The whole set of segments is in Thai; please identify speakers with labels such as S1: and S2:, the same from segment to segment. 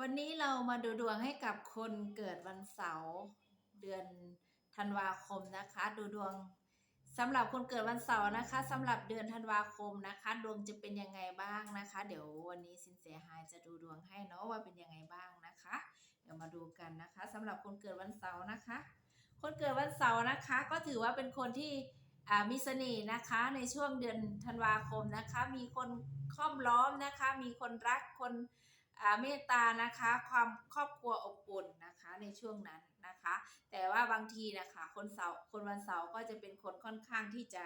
S1: วันนี้เรามาดูดวงให้กับคนเกิดวันเสาร์เดือนธันวาคมนะคะ ดูดวงสำหรับคนเกิดวันเสาร์นะคะสำหรับเดือนธันวาคมนะคะ ดวงจะเป็นยังไงบ้างนะคะ เดี๋ยววันนี้สินเสียหายจะดูดวงให้เนาะว่าเป็นยังไงบ้างนะคะ เดี๋ยวมาดูกันนะคะสำหรับคนเกิดวันเสาร์นะคะ คนเกิดวันเสาร์นะคะ ก็ถือว่าเป็นคนที่มีเสน่ห์นะคะในช่วงเดือนธันวาคมนะคะ มีคนค้อมล้อมนะคะ มีคนรักคน เมตตานะคะความครอบครัวอบอุ่นนะคะในช่วงนั้นนะคะ แต่ว่าบางทีนะคะคนเสาร์คนวันเสาร์ก็จะเป็นคนค่อนข้างที่จะ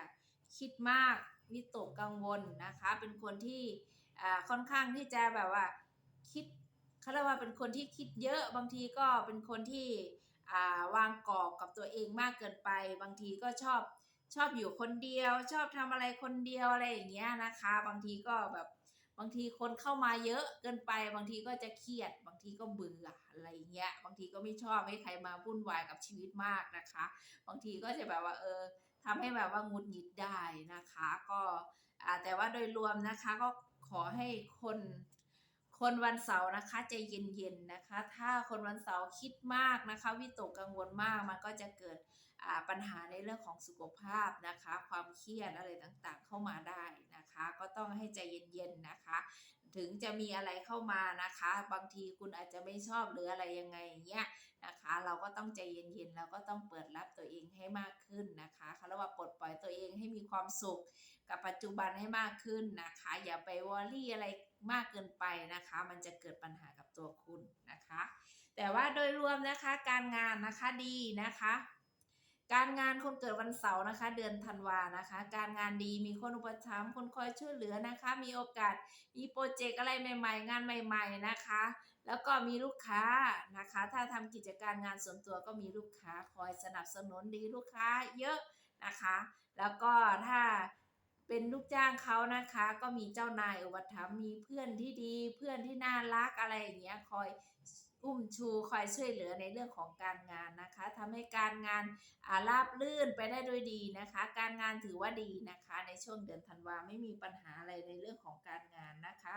S1: คิดมากวิตกกังวลนะคะ เป็นคนที่ค่อนข้างที่จะแบบว่าคิดเขาเรียกว่าเป็นคนที่คิดเยอะบางทีก็เป็นคนที่วางกรอบกับตัวเองมากเกินไป บางทีก็ชอบชอบอยู่คนเดียว ชอบทำอะไรคนเดียวอะไรอย่างเงี้ยนะคะ บางทีก็แบบ บางทีคนเข้ามาเยอะเกินไป บางทีก็จะเครียด บางทีก็เบื่ออะไรเงี้ย บางทีก็ไม่ชอบให้ใครมาวุ่นวายกับชีวิตมากนะคะ บางทีก็จะแบบว่าเออทำให้แบบว่างุดหงิดได้นะคะ ก็แต่ว่าโดยรวมนะคะก็ขอให้คน คนวันเสาร์นะคะใจเย็นๆนะคะ ถ้าคนวันเสาร์คิดมากนะคะวิตกกังวลมากมันก็จะเกิดปัญหาในเรื่องของสุขภาพนะคะ ความเครียดอะไรต่างๆเข้ามาได้นะคะ ก็ต้องให้ใจเย็นๆนะคะ ถึงจะมีอะไรเข้ามานะคะ บางทีคุณอาจจะไม่ชอบหรืออะไรยังไงอย่างเงี้ยนะคะ เราก็ต้องใจเย็นๆเราก็ต้องเปิดรับตัวเองให้มากขึ้นนะคะเขาเรียกว่าปลดปล่อยตัวเองให้มีความสุขกับปัจจุบันให้มากขึ้นนะคะ อย่าไปวอรี่อะไร มากเกินไปนะคะ มันจะเกิดปัญหากับตัวคุณนะคะ แต่ว่าโดยรวมนะคะการงานนะคะดีนะคะ การงานคนเกิดวันเสาร์นะคะ เดือนธันวานะคะ การงานดีมีคนอุปถัมภ์คนคอยช่วยเหลือนะคะ มีโอกาสมีโปรเจกต์อะไรใหม่ ๆ งานใหม่ ๆนะคะ แล้วก็มีลูกค้านะคะ ถ้าทำกิจการงานส่วนตัวก็มีลูกค้าคอยสนับสนุนดีลูกค้าเยอะนะคะ แล้วก็ถ้า เป็นลูกจ้างเขานะคะ ก็มีเจ้านายอุปถัมภ์มีเพื่อนที่ดี เพื่อนที่น่ารักอะไรอย่างเงี้ยคอยอุ้มชูคอยช่วยเหลือในเรื่องของการงานนะคะทำให้การงานาราบลื่นไปได้ด้วยดีนะคะ การงานถือว่าดีนะคะ ในช่วงเดือนธันวาไม่มีปัญหาอะไรในเรื่องของการงานนะคะ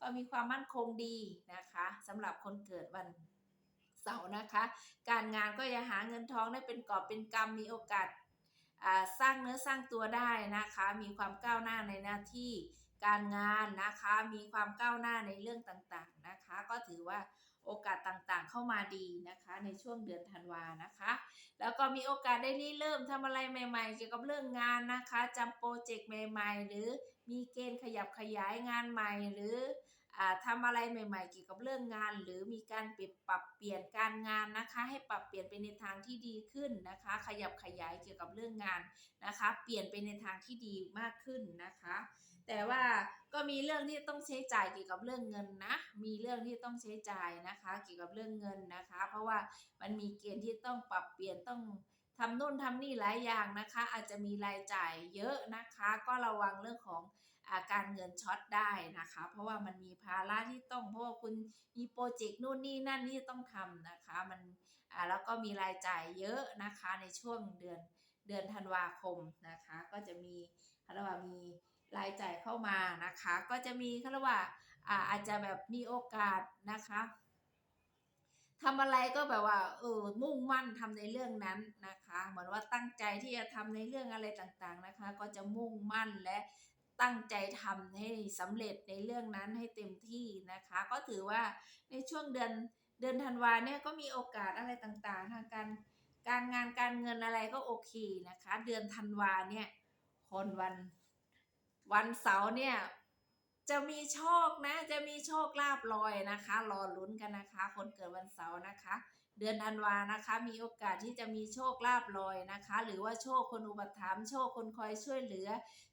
S1: ก็มีความมั่นคงดีนะคะสำหรับคนเกิดวันเสาร์นะคะ การงานก็จะหาเงินทองได้เป็นกอบเป็นกำมีโอกาส สร้างเนื้อสร้างตัวได้นะคะ มีความก้าวหน้าในหน้าที่การงานนะคะ มีความก้าวหน้าในเรื่องต่างๆนะคะ ก็ถือว่าโอกาสต่างๆเข้ามาดีนะคะ ในช่วงเดือนธันวานะคะ แล้วก็มีโอกาสได้ริเริ่มทำอะไรใหม่ๆ เกี่ยวกับเรื่องงานนะคะจำโปรเจกต์ใหม่ ๆ หรือมีเกณฑ์ขยับขยายงานใหม่หรือ ทำอะไรใหม่ ๆ เกี่ยวกับเรื่องงาน หรือมีการปรับปรับเปลี่ยนการงานนะคะ ให้ปรับเปลี่ยนไปในทางที่ดีขึ้นนะคะ ขยับขยายเกี่ยวกับเรื่องงานนะคะ เปลี่ยนไปในทางที่ดีมากขึ้นนะคะ แต่ว่าก็มีเรื่องที่ต้องใช้จ่ายเกี่ยวกับเรื่องเงินนะ มีเรื่องที่ต้องใช้จ่ายนะคะ เกี่ยวกับเรื่องเงินนะคะ เพราะว่ามันมีเกณฑ์ที่ต้องปรับเปลี่ยนต้องทำนู่นทำนี่หลายอย่างนะคะ อาจจะมีรายจ่ายเยอะนะคะ ก็ระวังเรื่องของ การเงินช็อตได้นะคะ เพราะว่ามันมีภาระที่ต้องเพราะว่าคุณมีโปรเจกต์นู่นนี่นั่นที่ต้องทำนะคะมันแล้วก็มีรายจ่ายเยอะนะคะในช่วงเดือนเดือนธันวาคมนะคะ ก็จะมีเขารียกว่ามีรายจ่ายเข้ามานะคะ ก็จะมีเขารียกว่าอาจจะแบบมีโอกาสนะคะทำอะไรก็แบบว่าเออมุ่งมั่นทำในเรื่องนั้นนะคะ เหมือนว่าตั้งใจที่จะทำในเรื่องอะไรต่างๆนะคะ ก็จะมุ่งมั่นและ ตั้งใจทำให้สำเร็จในเรื่องนั้นให้เต็มที่นะคะ ก็ถือว่าในช่วงเดือนเดือนธันวาเนี่ยก็มีโอกาสอะไรต่างๆ ทางการการงานการเงินอะไรก็โอเคนะคะ เดือนธันวาเนี่ยคนวันวันเสาร์เนี่ยจะมีโชคนะ จะมีโชคลาภลอยนะคะ รอลุ้นกันนะคะ คนเกิดวันเสาร์นะคะ เดือนธันวานะคะ มีโอกาสที่จะมีโชคลาภลอยนะคะ หรือว่าโชคคนอุปถัมภ์โชคคนคอยช่วยเหลือ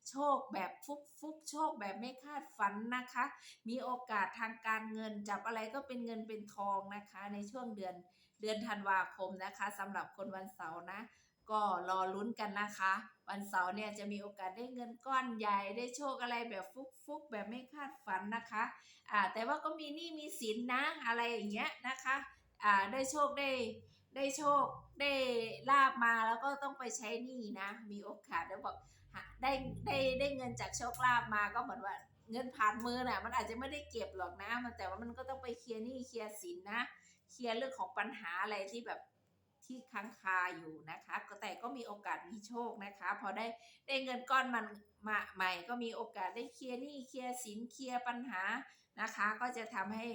S1: โชคแบบฟุกฟุกโชคแบบไม่คาดฝันนะคะ มีโอกาสทางการเงินจับอะไรก็เป็นเงินเป็นทองนะคะ ในช่วงเดือนเดือนธันวาคมนะคะสำหรับคนวันเสาร์นะ ก็รอลุ้นกันนะคะ วันเสาร์เนี่ยจะมีโอกาสได้เงินก้อนใหญ่ได้โชคอะไรแบบฟุกฟุกแบบไม่คาดฝันนะคะอ่าแต่ว่าก็มีหนี้มีสินนะอะไรอย่างเงี้ยนะคะ อ่าได้โชคได้ได้โชคได้ลาบมาแล้วก็ต้องไปใช้หนี้นะ มีโอกาสได้บอกได้ได้ได้เงินจากโชคลาบมาก็เหมือนว่าเงินผ่านมือน่ะมันอาจจะไม่ได้เก็บหรอกนะ มันแต่ว่ามันก็ต้องไปเคลียร์หนี้เคลียร์สินนะ เคลียร์เรื่องของปัญหาอะไรที่แบบ ที่ค้างคาอยู่นะคะแต่ก็มีโอกาสมีโชคนะคะ พอได้ได้เงินก้อนมันมาใหม่ก็มีโอกาสได้เคลียร์หนี้เคลียร์สินเคลียร์ปัญหานะคะ ก็จะทำให้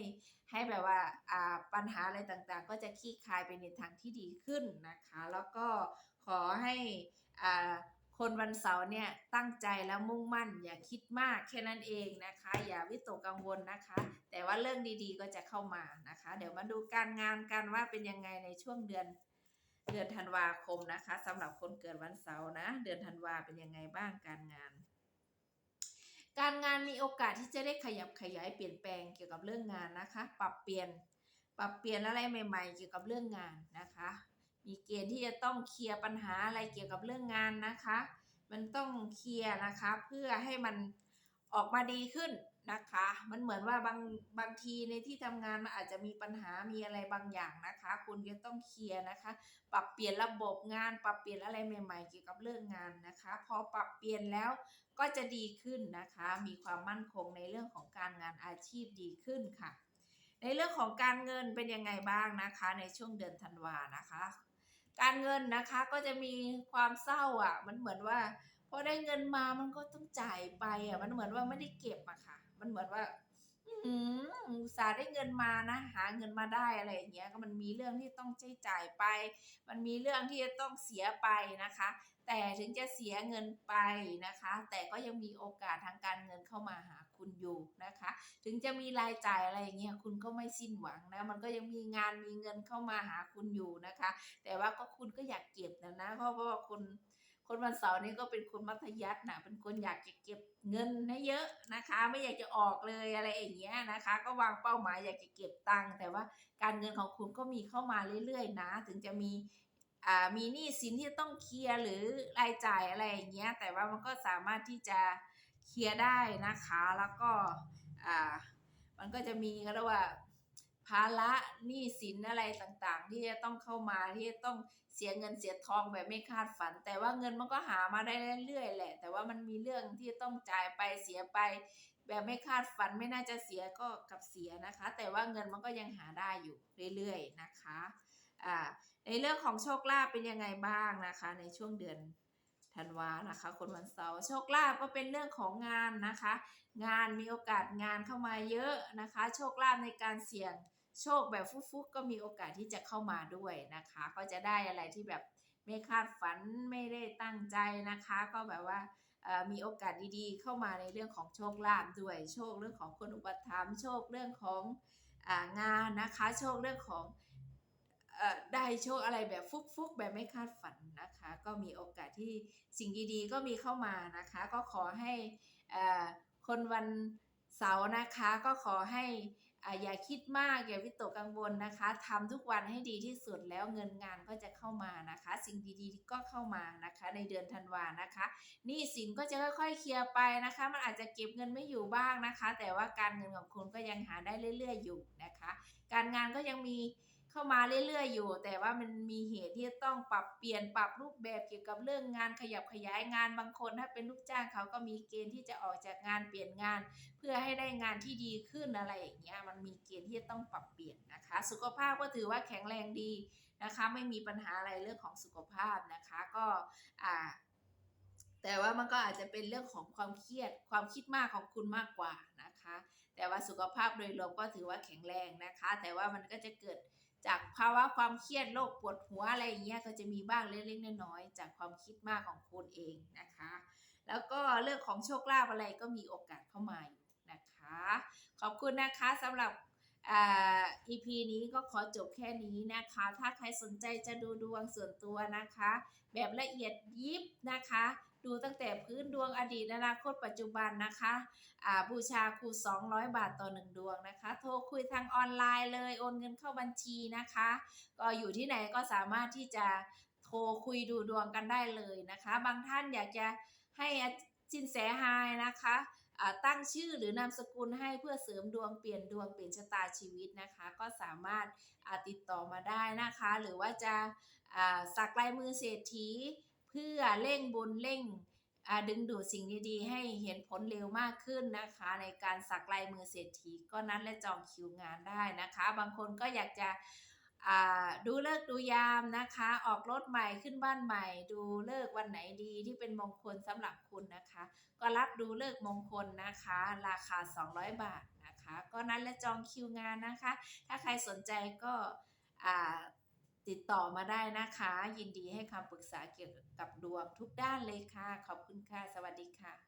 S1: ให้แบบว่าอ่าปัญหาอะไรต่างๆ ก็จะคลี่คลายไปในทางที่ดีขึ้นนะคะ แล้วก็ขอให้อ่าคนวันเสาร์เนี่ยตั้งใจแล้วมุ่งมั่น อย่าคิดมากแค่นั้นเองนะคะ อย่าวิตกกังวลนะคะ แต่ว่าเรื่องดีๆก็จะเข้ามานะคะ เดี๋ยวมาดูการงานกันว่าเป็นยังไงในช่วงเดือน เดือนธันวาคมนะคะสำหรับคนเกิดวันเสาร์นะ เดือนธันวาเป็นยังไงบ้างการงาน การงานมีโอกาสที่จะได้ขยับขยายเปลี่ยนแปลงเกี่ยวกับเรื่องงานนะคะ ปรับเปลี่ยนปรับเปลี่ยนอะไรใหม่ ๆ เกี่ยวกับเรื่องงานนะคะ มีเกณฑ์ที่จะต้องเคลียร์ปัญหาอะไรเกี่ยวกับเรื่องงานนะคะ มันต้องเคลียร์นะคะเพื่อให้มันออกมาดีขึ้น นะคะ มันเหมือนว่าบางบางทีในที่ทำงานมันอาจจะมีปัญหามีอะไรบางอย่างนะคะ คุณจะต้องเคลียร์นะคะ ปรับเปลี่ยนระบบงาน ปรับเปลี่ยนอะไรใหม่ ๆ เกี่ยวกับเรื่องงานนะคะ พอปรับเปลี่ยนแล้วก็จะดีขึ้นนะคะ มีความมั่นคงในเรื่องของการงานอาชีพดีขึ้นค่ะ ในเรื่องของการเงินเป็นยังไงบ้างนะคะ ในช่วงเดือนธันวานะคะ การเงินนะคะก็จะมีความเศร้าอะ มันเหมือนว่าพอได้เงินมามันก็ต้องจ่ายไปอะ มันเหมือนว่าไม่ได้เก็บอะค่ะ มันเหมือนว่า อืมอุตส่าห์ได้เงินมานะ หาเงินมาได้อะไรอย่างเงี้ย ก็มันมีเรื่องที่ต้องใช้จ่ายไป มันมีเรื่องที่จะต้องเสียไปนะคะ แต่ถึงจะเสียเงินไปนะคะ แต่ก็ยังมีโอกาสทางการเงินเข้ามาหาคุณอยู่นะคะ ถึงจะมีรายจ่ายอะไรอย่างเงี้ยคุณก็ไม่สิ้นหวังนะ มันก็ยังมีงานมีเงินเข้ามาหาคุณอยู่นะคะ แต่ว่าก็คุณก็อยากเก็บนะนะ เพราะว่าคุณ คนวันเสาร์นี้ก็เป็นคนมัธยัสถ์นะเป็นคนอยากจะเก็บเงินให้เยอะนะคะ ไม่อยากจะออกเลยอะไรอย่างเงี้ยนะคะ ก็วางเป้าหมายอยากจะเก็บตังค์แต่ว่าการเงินของคุณก็มีเข้ามาเรื่อยๆ นะ ถึงจะมีมีหนี้สินที่ต้องเคลียร์หรือรายจ่ายอะไรอย่างเงี้ยแต่ว่ามันก็สามารถที่จะเคลียร์ได้นะคะแล้วก็มันก็จะมีเขาเรียกว่า ภาระหนี้สินอะไรต่างๆ ที่จะต้องเข้ามาที่จะต้องเสียเงินเสียทองแบบไม่คาดฝัน แต่ว่าเงินมันก็หามาได้เรื่อยๆแหละ แต่ว่ามันมีเรื่องที่ต้องจ่ายไปเสียไป แบบไม่คาดฝันไม่น่าจะเสียก็กับเสียนะคะ แต่ว่าเงินมันก็ยังหาได้อยู่เรื่อยๆนะคะอ่าในเรื่องของโชคลาภเป็นยังไงบ้างนะคะ ในช่วงเดือนธันวานะคะ คนวันเสาร์โชคลาภก็เป็นเรื่องของงานนะคะ งานมีโอกาสงานเข้ามาเยอะนะคะ โชคลาภในการเสี่ยง โชคแบบฟุกๆก็มีโอกาสที่จะเข้ามาด้วยนะคะ ก็จะได้อะไรที่แบบไม่คาดฝันไม่ได้ตั้งใจนะคะ ก็แบบว่ามีโอกาสดีๆ เข้ามาในเรื่องของโชคลาภด้วยโชคเรื่องของคนอุปถัมภ์โชคเรื่องของงานนะคะ โชคเรื่องของได้โชคอะไรแบบฟุกๆ แบบไม่คาดฝันนะคะ ก็มีโอกาสที่สิ่งดีๆ ก็มีเข้ามานะคะ ก็ขอให้คนวันเสาร์นะคะ ก็ขอให้ อย่าคิดมากอย่าวิตกกังวลนะคะทำทุกวันให้ดีที่สุดแล้วเงินงานก็จะเข้ามานะคะ สิ่งดีๆก็เข้ามานะคะ ในเดือนธันวานะคะหนี้สินก็จะค่อยๆเคลียร์ไปนะคะ มันอาจจะเก็บเงินไม่อยู่บ้างนะคะ แต่ว่าการเงินของคุณก็ยังหาได้เรื่อย ๆ อยู่นะคะ การงานก็ยังมี เข้ามาเรื่อยๆอยู่ แต่ว่ามันมีเหตุที่ต้องปรับเปลี่ยนปรับรูปแบบเกี่ยวกับเรื่องงานขยับขยายงานบางคน ถ้าเป็นลูกจ้างเขาก็มีเกณฑ์ที่จะออกจากงานเปลี่ยนงาน เพื่อให้ได้งานที่ดีขึ้นอะไรอย่างเงี้ยมันมีเกณฑ์ที่จะต้องปรับเปลี่ยนนะคะ สุขภาพก็ถือว่าแข็งแรงดีนะคะ ไม่มีปัญหาอะไรเรื่องของสุขภาพนะคะก็อ่าแต่ว่ามันก็อาจจะเป็นเรื่องของความเครียดความคิดมากของคุณมากกว่านะคะ แต่ว่าสุขภาพโดยรวมก็ถือว่าแข็งแรงนะคะ แต่ว่ามันก็จะเกิด จากภาวะความเครียดโรคปวดหัวอะไรอย่างเงี้ยก็จะมีบ้างเล็กๆน้อยๆจากความคิดมากของคุณเองนะคะ แล้วก็เรื่องของโชคลาภอะไรก็มีโอกาสเข้ามาอยู่นะคะ ขอบคุณนะคะสำหรับอ่า EP นี้ก็ขอจบแค่นี้นะคะ ถ้าใครสนใจจะดูดวงส่วนตัวนะคะ แบบละเอียดยิบนะคะ ดูตั้งแต่พื้นดวงอดีตอนาคตปัจจุบันนะคะอ่าบูชาครู 200 บาทต่อ 1 ดวงนะคะ โทรคุยทางออนไลน์เลยโอนเงินเข้าบัญชีนะคะ ก็อยู่ที่ไหนก็สามารถที่จะโทรคุยดูดวงกันได้เลยนะคะ บางท่านอยากจะให้สินแสไฮนะคะตั้งชื่อหรือนามสกุลให้เพื่อเสริมดวงเปลี่ยนดวงเปลี่ยนชะตาชีวิตนะคะ ก็สามารถติดต่อมาได้นะคะ หรือว่าจะสักลายมือเศรษฐี พื่อเร่งบุญเร่งดึงดูดสิ่งดีๆ ให้เห็นผลเร็วมากขึ้นนะคะ ในการสักลายมือเศรษฐีก็นัดและจองคิวงานได้นะคะ บางคนก็อยากจะดูเลิกดูยามนะคะ ออกรถใหม่ขึ้นบ้านใหม่ ดูเลิกวันไหนดีที่เป็นมงคลสำหรับคุณนะคะ ก็รับดูเลิกมงคลนะคะ ราคา 200 บาทนะคะ ก็นัดและจองคิวงานนะคะ ถ้าใครสนใจก็ ติดต่อมาได้นะคะ ยินดีให้คำปรึกษาเกี่ยวกับดวงทุกด้านเลยค่ะ ขอบคุณค่ะ สวัสดีค่ะ